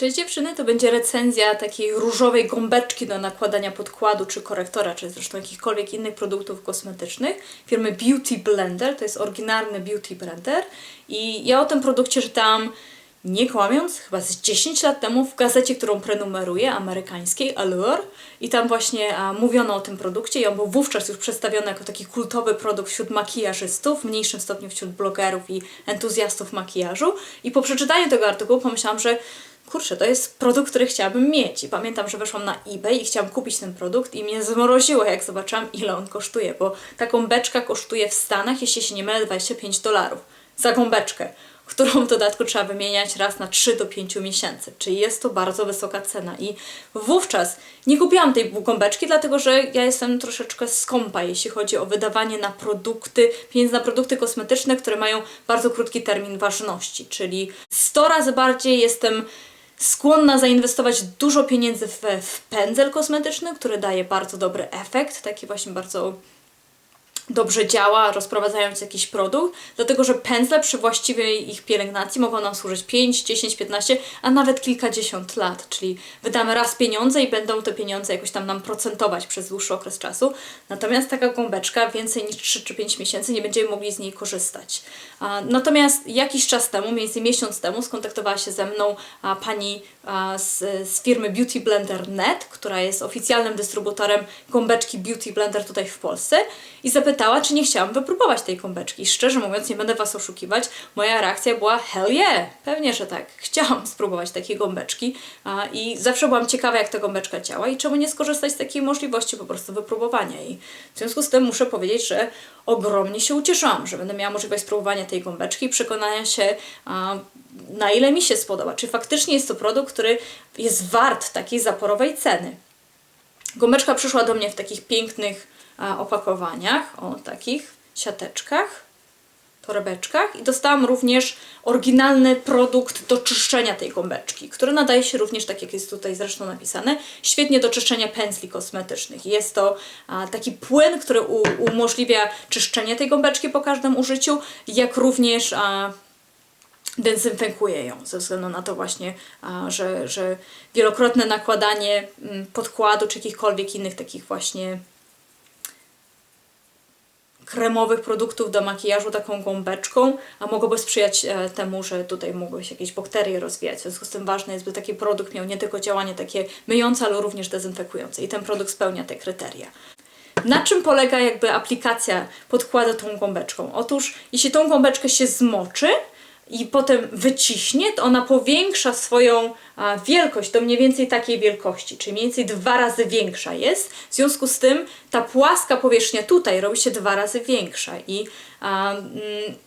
Cześć dziewczyny, to będzie recenzja takiej różowej gąbeczki do nakładania podkładu czy korektora, czy zresztą jakichkolwiek innych produktów kosmetycznych firmy Beauty Blender. To jest oryginalny Beauty Blender i ja o tym produkcie czytałam nie kłamiąc, chyba z 10 lat temu w gazecie, którą prenumeruję, amerykańskiej, Allure. I tam właśnie a, mówiono o tym produkcie i on był wówczas już przedstawiony jako taki kultowy produkt wśród makijażystów, w mniejszym stopniu wśród blogerów i entuzjastów makijażu. I po przeczytaniu tego artykułu pomyślałam, że kurczę, to jest produkt, który chciałabym mieć. I pamiętam, że weszłam na eBay i chciałam kupić ten produkt i mnie zmroziło, jak zobaczyłam, ile on kosztuje, bo ta gąbeczka kosztuje w Stanach, jeśli się nie mylę, 25 dolarów za gąbeczkę którą w dodatku trzeba wymieniać raz na 3 do 5 miesięcy, czyli jest to bardzo wysoka cena. I wówczas nie kupiłam tej gąbeczki, dlatego że ja jestem troszeczkę skąpa, jeśli chodzi o wydawanie na produkty, pieniędzy na produkty kosmetyczne, które mają bardzo krótki termin ważności, czyli 100 razy bardziej jestem skłonna zainwestować dużo pieniędzy w, w pędzel kosmetyczny, który daje bardzo dobry efekt, taki właśnie bardzo dobrze działa, rozprowadzając jakiś produkt, dlatego że pędzle przy właściwej ich pielęgnacji mogą nam służyć 5, 10, 15, a nawet kilkadziesiąt lat, czyli wydamy raz pieniądze i będą te pieniądze jakoś tam nam procentować przez dłuższy okres czasu. Natomiast taka gąbeczka więcej niż 3 czy 5 miesięcy nie będziemy mogli z niej korzystać. Natomiast jakiś czas temu, mniej więcej miesiąc temu, skontaktowała się ze mną pani z, z firmy Beauty Blender Net, która jest oficjalnym dystrybutorem gąbeczki Beauty Blender tutaj w Polsce i zapytała, czy nie chciałam wypróbować tej gąbeczki. Szczerze mówiąc, nie będę Was oszukiwać, moja reakcja była hell yeah, pewnie, że tak. Chciałam spróbować takiej gąbeczki a, i zawsze byłam ciekawa, jak ta gąbeczka działa i czemu nie skorzystać z takiej możliwości po prostu wypróbowania jej. W związku z tym muszę powiedzieć, że ogromnie się ucieszyłam, że będę miała możliwość spróbowania tej gąbeczki i przekonania się, a, na ile mi się spodoba. Czy faktycznie jest to produkt, który jest wart takiej zaporowej ceny. Gąbeczka przyszła do mnie w takich pięknych opakowaniach, o takich siateczkach, torebeczkach i dostałam również oryginalny produkt do czyszczenia tej gąbeczki, który nadaje się również, tak jak jest tutaj zresztą napisane, świetnie do czyszczenia pędzli kosmetycznych. Jest to taki płyn, który umożliwia czyszczenie tej gąbeczki po każdym użyciu, jak również dezynfekuje ją, ze względu na to właśnie, że, że wielokrotne nakładanie mm, podkładu czy jakichkolwiek innych takich właśnie kremowych produktów do makijażu taką gąbeczką, a mogłoby sprzyjać e, temu, że tutaj mogły się jakieś bakterie rozwijać. W związku z tym ważne jest, by taki produkt miał nie tylko działanie takie myjące, ale również dezynfekujące i ten produkt spełnia te kryteria. Na czym polega jakby aplikacja podkładu tą gąbeczką? Otóż jeśli tą gąbeczkę się zmoczy, i potem wyciśnie, to ona powiększa swoją a, wielkość do mniej więcej takiej wielkości, czyli mniej więcej dwa razy większa jest. W związku z tym ta płaska powierzchnia tutaj robi się dwa razy większa i a, mm,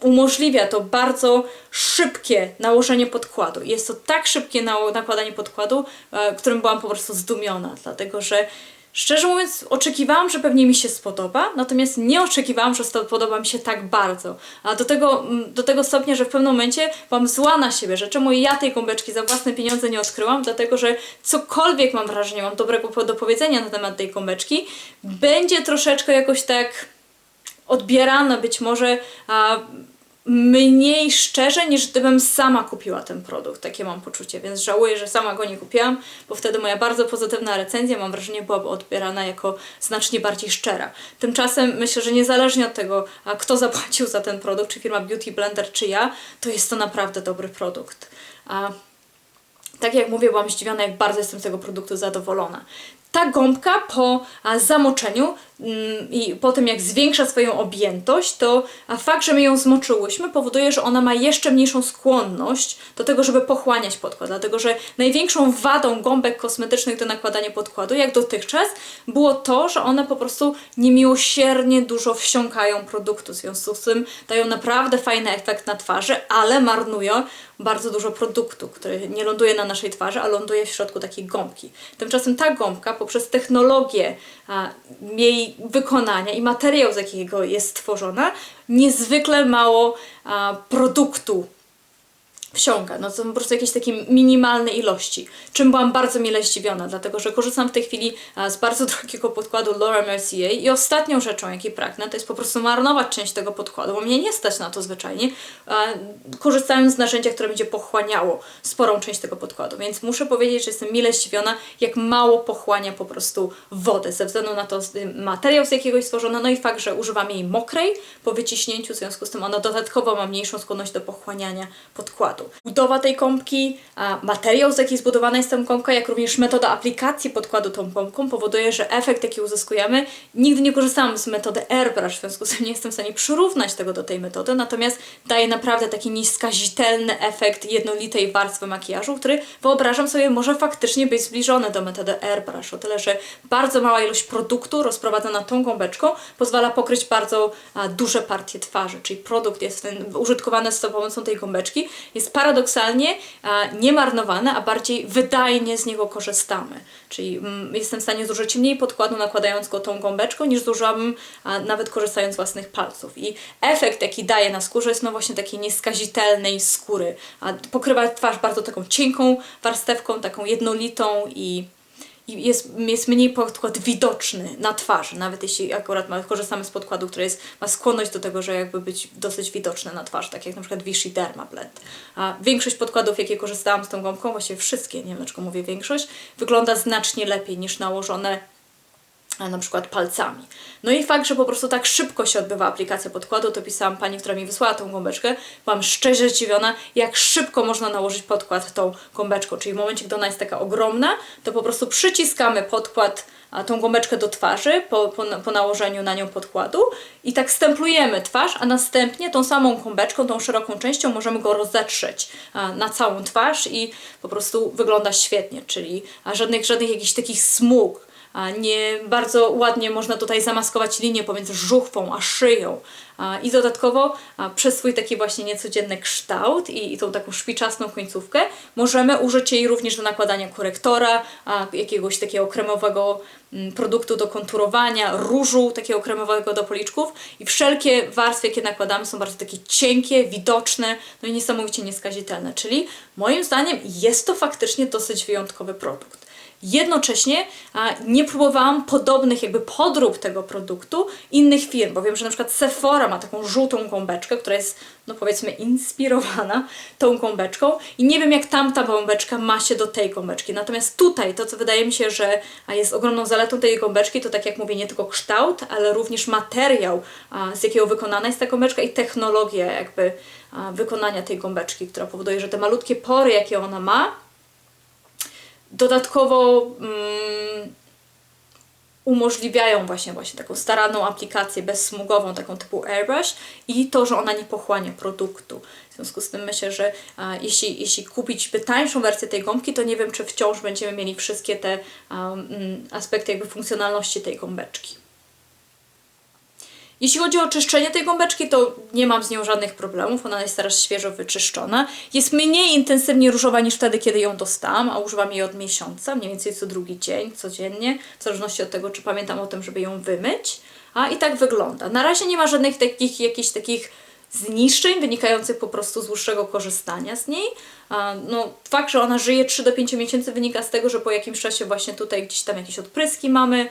umożliwia to bardzo szybkie nałożenie podkładu. Jest to tak szybkie nakładanie podkładu, e, którym byłam po prostu zdumiona, dlatego że Szczerze mówiąc, oczekiwałam, że pewnie mi się spodoba, natomiast nie oczekiwałam, że spodoba mi się tak bardzo. A do tego, mm, do tego stopnia, że w pewnym momencie byłam zła na siebie, że czemu ja tej gąbeczki za własne pieniądze nie odkryłam, dlatego że cokolwiek mam wrażenie, mam dobrego do powiedzenia na temat tej gąbeczki, będzie troszeczkę jakoś tak odbierane być może a, mniej szczerze, niż gdybym sama kupiła ten produkt. Takie mam poczucie, więc żałuję, że sama go nie kupiłam, bo wtedy moja bardzo pozytywna recenzja, mam wrażenie, byłaby odbierana jako znacznie bardziej szczera. Tymczasem myślę, że niezależnie od tego, kto zapłacił za ten produkt, czy firma Beauty Blender, czy ja, to jest to naprawdę dobry produkt. A tak jak mówię, byłam zdziwiona, jak bardzo jestem z tego produktu zadowolona. Ta gąbka po zamoczeniu i po tym jak zwiększa swoją objętość, to a fakt, że my ją zmoczyłyśmy, powoduje, że ona ma jeszcze mniejszą skłonność do tego, żeby pochłaniać podkład. Dlatego, że największą wadą gąbek kosmetycznych do nakładania podkładu, jak dotychczas, było to, że one po prostu niemiłosiernie dużo wsiąkają produktu. W związku z tym dają naprawdę fajny efekt na twarzy, ale marnują bardzo dużo produktu, który nie ląduje na naszej twarzy, a ląduje w środku takiej gąbki. Tymczasem ta gąbka poprzez technologię a, jej wykonania i materiał, z jakiego jest stworzona, niezwykle mało a, produktu wsiąka. No to po prostu jakieś takie minimalne ilości. Czym byłam bardzo mile zdziwiona, dlatego że korzystam w tej chwili z bardzo drogiego podkładu Laura Mercier i ostatnią rzeczą, jakiej pragnę, to jest po prostu marnować część tego podkładu, bo mnie nie stać na to zwyczajnie, korzystając z narzędzia, które będzie pochłaniało sporą część tego podkładu. Więc muszę powiedzieć, że jestem mile zdziwiona, jak mało pochłania po prostu wodę, ze względu na to y, materiał, z jakiego jest no i fakt, że używam jej mokrej po wyciśnięciu, w związku z tym ona dodatkowo ma mniejszą skłonność do pochłaniania podkładu. Budowa tej kąpki, materiał, z jaki zbudowana jest ta kąpka, jak również metoda aplikacji podkładu tą kąpką powoduje, że efekt, jaki uzyskujemy, nigdy nie korzystałam z metody airbrush, w związku z tym nie jestem w stanie przyrównać tego do tej metody, natomiast daje naprawdę taki nieskazitelny efekt jednolitej warstwy makijażu, który wyobrażam sobie może faktycznie być zbliżony do metody airbrush, o tyle, że bardzo mała ilość produktu rozprowadzona tą gąbeczką pozwala pokryć bardzo duże partie twarzy, czyli produkt jest ten, użytkowany z pomocą tej gąbeczki, jest paradoksalnie a, nie marnowany, a bardziej wydajnie z niego korzystamy. Czyli mm, jestem w stanie zużyć mniej podkładu nakładając go tą gąbeczką, niż zużyłabym a, nawet korzystając z własnych palców. I efekt, jaki daje na skórze, jest no właśnie takiej nieskazitelnej skóry. Pokrywa twarz bardzo taką cienką warstewką, taką jednolitą i i jest, jest mniej podkład widoczny na twarzy, nawet jeśli akurat ma, korzystamy z podkładu, który jest, ma skłonność do tego, że jakby być dosyć widoczny na twarzy, tak jak na przykład Vichy Derma Blend. A większość podkładów, jakie korzystałam z tą gąbką, właściwie wszystkie, nie wiem dlaczego mówię większość, wygląda znacznie lepiej niż nałożone na przykład palcami. No i fakt, że po prostu tak szybko się odbywa aplikacja podkładu, to pisałam pani, która mi wysłała tą gąbeczkę, byłam szczerze zdziwiona, jak szybko można nałożyć podkład tą gąbeczką, czyli w momencie, gdy ona jest taka ogromna, to po prostu przyciskamy podkład, tą gąbeczkę do twarzy po, po, po nałożeniu na nią podkładu i tak stemplujemy twarz, a następnie tą samą gąbeczką, tą szeroką częścią możemy go rozetrzeć na całą twarz i po prostu wygląda świetnie, czyli żadnych, żadnych jakichś takich smug, nie bardzo ładnie można tutaj zamaskować linię pomiędzy żuchwą a szyją. I dodatkowo przez swój taki właśnie niecodzienny kształt i, tą taką szpiczastą końcówkę możemy użyć jej również do nakładania korektora, jakiegoś takiego kremowego mm, produktu do konturowania, różu takiego kremowego do policzków i wszelkie warstwy, jakie nakładamy są bardzo takie cienkie, widoczne, no i niesamowicie nieskazitelne. Czyli moim zdaniem jest to faktycznie dosyć wyjątkowy produkt. Jednocześnie nie próbowałam podobnych jakby podrób tego produktu innych firm, bo wiem, że na przykład Sephora ma taką żółtą gąbeczkę, która jest, no powiedzmy, inspirowana tą gąbeczką i nie wiem, jak tamta gąbeczka ma się do tej gąbeczki. Natomiast tutaj to, co wydaje mi się, że jest ogromną zaletą tej gąbeczki, to tak jak mówię, nie tylko kształt, ale również materiał, z jakiego wykonana jest ta gąbeczka i technologia jakby wykonania tej gąbeczki, która powoduje, że te malutkie pory, jakie ona ma, dodatkowo mm, umożliwiają właśnie, właśnie taką staranną aplikację bezsmugową, taką typu airbrush i to, że ona nie pochłania produktu. W związku z tym myślę, że a, jeśli, jeśli kupić by tańszą wersję tej gąbki, to nie wiem, czy wciąż będziemy mieli wszystkie te mm, aspekty jakby funkcjonalności tej gąbeczki. Jeśli chodzi o czyszczenie tej gąbeczki, to nie mam z nią żadnych problemów. Ona jest teraz świeżo wyczyszczona. Jest mniej intensywnie różowa niż wtedy, kiedy ją dostałam, a używam jej od miesiąca, mniej więcej co drugi dzień, codziennie, w zależności od tego, czy pamiętam o tym, żeby ją wymyć. A i tak wygląda. Na razie nie ma żadnych takich, jakichś takich zniszczeń wynikających po prostu z dłuższego korzystania z niej. No, fakt, że ona żyje 3 do 5 miesięcy wynika z tego, że po jakimś czasie właśnie tutaj gdzieś tam jakieś odpryski mamy,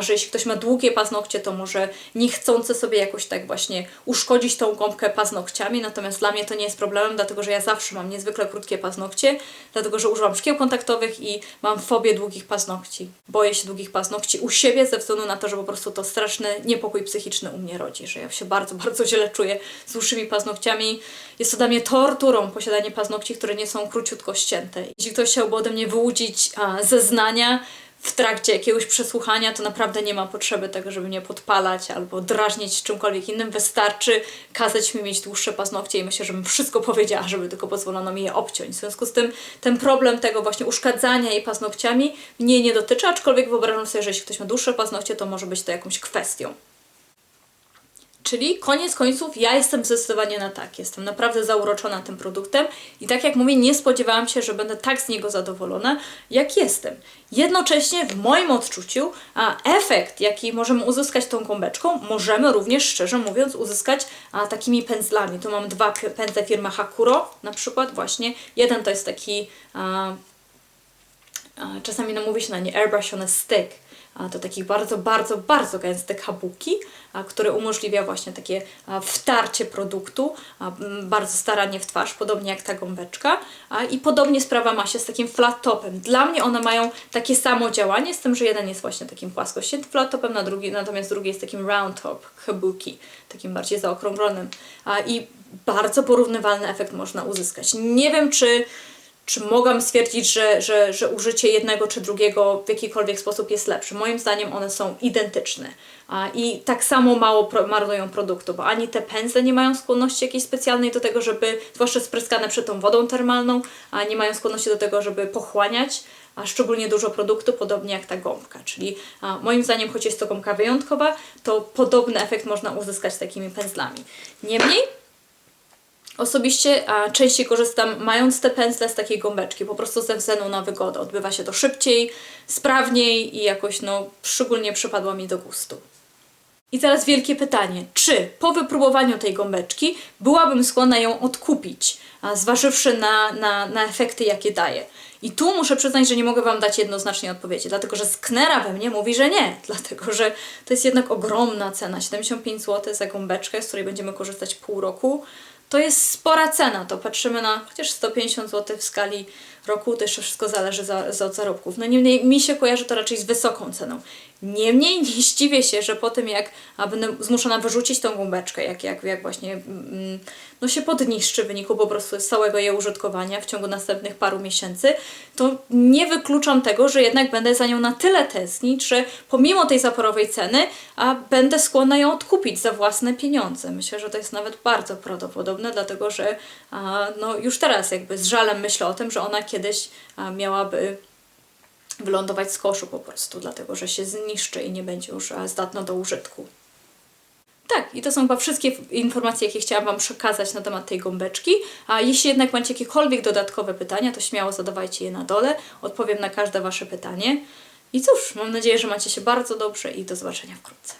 że jeśli ktoś ma długie paznokcie, to może niechcący sobie jakoś tak właśnie uszkodzić tą gąbkę paznokciami, natomiast dla mnie to nie jest problemem, dlatego że ja zawsze mam niezwykle krótkie paznokcie, dlatego że używam szkieł kontaktowych i mam fobię długich paznokci. Boję się długich paznokci u siebie ze względu na to, że po prostu to straszny niepokój psychiczny u mnie rodzi, że ja się bardzo, bardzo źle czuję z dłuższymi paznokciami. Jest to dla mnie torturą posiadanie paznokci, które nie są króciutko ścięte. Jeśli ktoś chciałby ode mnie wyłudzić a, zeznania w trakcie jakiegoś przesłuchania, to naprawdę nie ma potrzeby tego, żeby mnie podpalać albo drażnić czymkolwiek innym. Wystarczy kazać mi mieć dłuższe paznokcie i myślę, żebym wszystko powiedziała, żeby tylko pozwolono mi je obciąć. W związku z tym ten problem tego właśnie uszkadzania jej paznokciami mnie nie dotyczy, aczkolwiek wyobrażam sobie, że jeśli ktoś ma dłuższe paznokcie, to może być to jakąś kwestią. Czyli koniec końców ja jestem zdecydowanie na tak. Jestem naprawdę zauroczona tym produktem i tak jak mówię, nie spodziewałam się, że będę tak z niego zadowolona, jak jestem. Jednocześnie w moim odczuciu a, efekt, jaki możemy uzyskać tą gąbeczką, możemy również, szczerze mówiąc, uzyskać a, takimi pędzlami. Tu mam dwa pędzle firmy Hakuro na przykład właśnie. Jeden to jest taki a, a, czasami no mówi się na nie airbrush on a stick. A to taki bardzo, bardzo, bardzo gęsty kabuki, a, który umożliwia właśnie takie wtarcie produktu bardzo starannie w twarz, podobnie jak ta gąbeczka. I podobnie sprawa ma się z takim flat topem. Dla mnie one mają takie samo działanie, z tym, że jeden jest właśnie takim płaskościętym flat topem, na drugi, natomiast drugi jest takim round top, kabuki, takim bardziej zaokrąglonym. I bardzo porównywalny efekt można uzyskać. Nie wiem, czy czy mogłam stwierdzić, że, że, że użycie jednego czy drugiego w jakikolwiek sposób jest lepsze. Moim zdaniem one są identyczne. I tak samo mało pro, marnują produktu, bo ani te pędzle nie mają skłonności jakiejś specjalnej do tego, żeby, zwłaszcza spryskane przed tą wodą termalną, a nie mają skłonności do tego, żeby pochłaniać, a szczególnie dużo produktu, podobnie jak ta gąbka. Czyli a, moim zdaniem, choć jest to gąbka wyjątkowa, to podobny efekt można uzyskać takimi pędzlami. Niemniej, Osobiście a, częściej korzystam mając te pędzle z takiej gąbeczki, po prostu ze względu na wygodę. Odbywa się to szybciej, sprawniej i jakoś no szczególnie przypadło mi do gustu. I teraz wielkie pytanie, czy po wypróbowaniu tej gąbeczki byłabym skłonna ją odkupić, zważywszy na, na, na efekty, jakie daje? I tu muszę przyznać, że nie mogę Wam dać jednoznacznej odpowiedzi, dlatego że sknera we mnie mówi, że nie, dlatego że to jest jednak ogromna cena, 75 zł za gąbeczkę, z której będziemy korzystać pół roku. To jest spora cena, to patrzymy na chociaż 150 zł w skali roku, to jeszcze wszystko zależy za, za od zarobków. No niemniej mi się kojarzy to raczej z wysoką ceną. Niemniej nie zdziwię się, że po tym jak a będę zmuszona wyrzucić tą gąbeczkę, jak, jak, jak właśnie mm, no się podniszczy w wyniku po prostu całego jej użytkowania w ciągu następnych paru miesięcy, to nie wykluczam tego, że jednak będę za nią na tyle tęsknić, że pomimo tej zaporowej ceny, a będę skłonna ją odkupić za własne pieniądze. Myślę, że to jest nawet bardzo prawdopodobne, dlatego że no już teraz jakby z żalem myślę o tym, że ona kiedyś miałaby wylądować z koszu po prostu, dlatego że się zniszczy i nie będzie już zdatna do użytku. Tak, i to są chyba wszystkie informacje, jakie chciałam Wam przekazać na temat tej gąbeczki. A jeśli jednak macie jakiekolwiek dodatkowe pytania, to śmiało zadawajcie je na dole. Odpowiem na każde Wasze pytanie. I cóż, mam nadzieję, że macie się bardzo dobrze i do zobaczenia wkrótce.